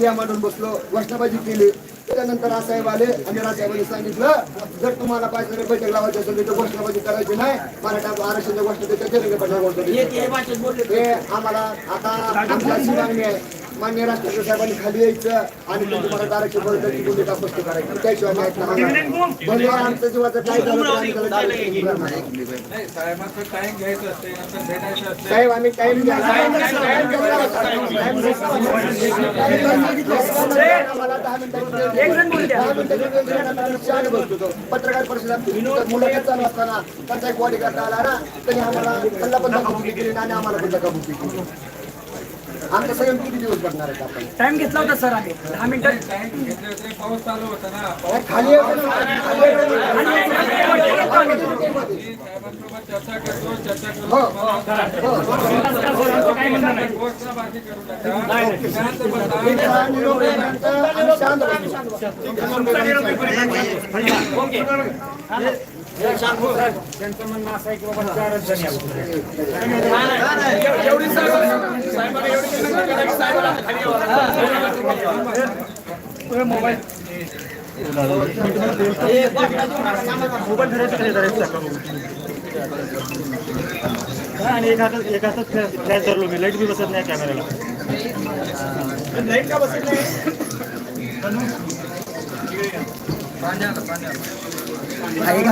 या मांडून बसलो घोषणाबाजी केली. त्याच्यानंतर रासाहेब आले आणि रासाहेबांनी सांगितलं जर तुम्हाला पाहिजे बैठक लावायची असेल तर घोषणाबाजी करायची नाही. मराठा आरक्षणाच्या गोष्ट त्याच्या हे आम्हाला आता आमची मागणी आहे. मान्य राष्ट्रपती साहेबांनी खाली यायचं आणि तुमची मराठा आरक्षण भूमिका स्पष्ट करायची त्याशिवाय. भले आमचं जीवाचं काय झालं साहेब आम्ही टाइम. पत्रकार परिषदात मुलाखत चालू असताना त्यांचा एक बॉडी करता आला ना त्यांनी आम्हाला त्यांना पण केली आणि आम्हाला पण धक्काबुक्की केली आमचा संयम किती दिवस करणार आहेत आपण? टाइम घेतला होता सर आम्ही. दहा मिनिटं. टाइम घेतले होते पाऊस चालू होता ना. खाली येतो ना, खाली येतो ना. मी साहेबांसोबत चर्चा करतो चर्चा हो, करू घोषणाबाजी करू नका शांत बसा निरोप शांत बसू. आणि एक हातात एक हातात फ्लॅश धरलो मी लाइट बी बसत नाही कॅमेऱ्याला लाइट का बसत नाही काय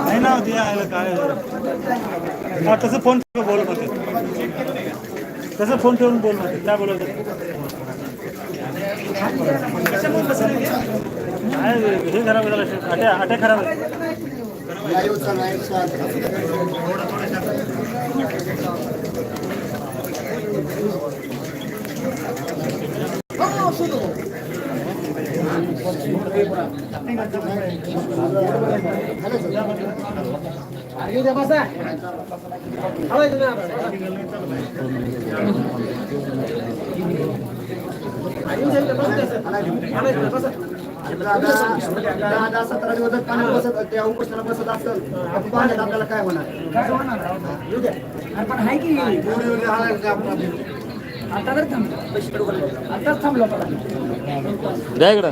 नाही ना काय तसं फोन बोलत होते तसं फोन ठेवून बोलत होते काय बोलत होते काय हे खराब झालं अटे अटे खराब दादा सतरा दिवस पाण्यात बसत त्या उपोषणाला बसत असेल पाण्यात आपल्याला काय होणार पण आहे की. आता तर थांबलो आताच थांबलो द्याकडं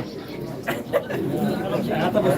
आता बस